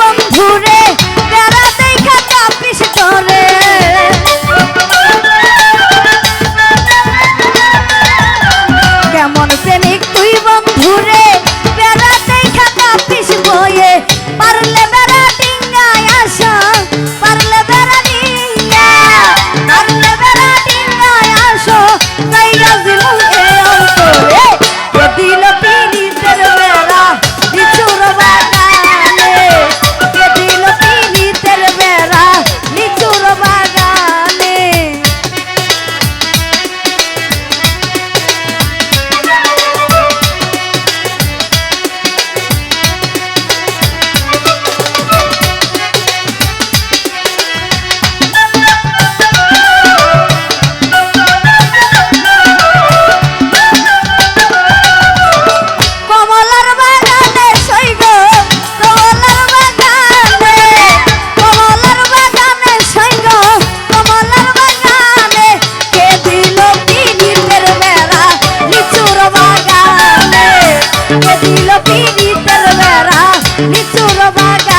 বন্ধুরে প্যারা দেখা চাপিস ধরে। কেমন প্রেমিক তুই বন্ধুরে প্যারা দেখা চাপিস বয়ে পারলে mi solo vaga